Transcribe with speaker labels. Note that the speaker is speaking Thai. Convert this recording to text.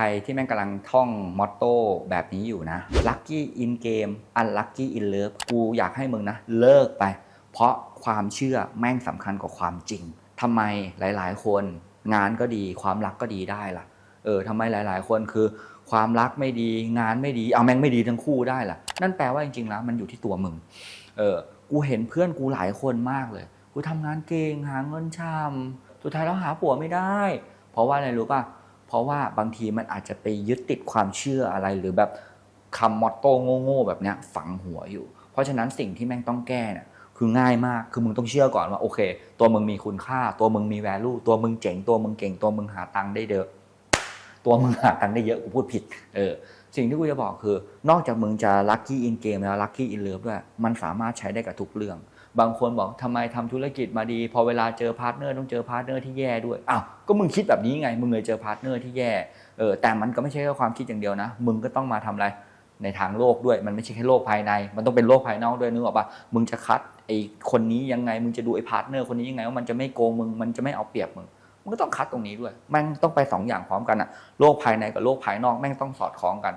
Speaker 1: รที่แม่งกำลังท่องมอตโต้แบบนี้อยู่นะ Lucky in game unlucky in love กูอยากให้มึงนะ เลิกไป เพราะความเชื่อแม่งสำคัญกว่าความจริงทำไมหลาย ๆ คนงานก็ดีความรักก็ดีได้ล่ะ เออทำไมหลาย ๆ คนคือ ความรักไม่ดีงานไม่ดีเอาแม่งไม่ดีทั้งคู่ได้ล่ะ นั่นแปลว่าจริง ๆ แล้วมันอยู่ที่ตัวมึง เออกูเห็นเพื่อนกูหลายคนมากเลย กูทำงานเก่งหาเงินช่ำสุดท้ายแล้วหาผัวไม่ได้ เพราะว่าอะไรรู้ป่ะ เพราะว่าบางทีมันอาจจะไปยึดติดความเชื่ออะไรหรือแบบคำมอตโต้โง่ๆแบบเนี้ยฝังหัวอยู่ เพราะฉะนั้นสิ่งที่แม่งต้องแก้เนี่ยคือง่ายมาก คือมึงต้องเชื่อก่อนว่าโอเค ตัวมึงมีคุณค่า ตัวมึงมี value ตัวมึงเจ๋ง ตัวมึงเก่ง ตัวมึงหาตังค์ได้เยอะ ตัวมึงหาตังค์ได้เยอะ กูพูดผิด เออ สิ่งที่กูจะบอกคือ นอกจากมึงจะ lucky in game แล้ว lucky in love ด้วย มันสามารถใช้ได้กับทุกเรื่อง บางคนบอกทำไมทำธุรกิจมาดี พอเวลาเจอพาร์ทเนอร์ต้องเจอพาร์ทเนอร์ที่แย่ด้วยอ้าวก็มึงคิดแบบนี้ไง มึงเลยเจอพาร์ทเนอร์ที่แย่เออแต่มันก็ไม่ใช่แค่ความคิดอย่างเดียวนะ มึงก็ต้องมาทำอะไรในทางโลกด้วย มันไม่ใช่แค่โลกภายใน มันต้องเป็นโลกภายนอกด้วยนึกออกปะมึงจะคัดไอ้คนนี้ยังไง มึงจะดูไอ้พาร์ทเนอร์คนนี้ยังไงว่ามันจะไม่โกงมึงมันจะไม่เอาเปรียบมึงมึงก็ต้องคัดตรงนี้ด้วย แม่งต้องไปสองอย่างพร้อมกันอะโลกภายในกับโลกภายนอกแม่งต้องสอดคล้องกัน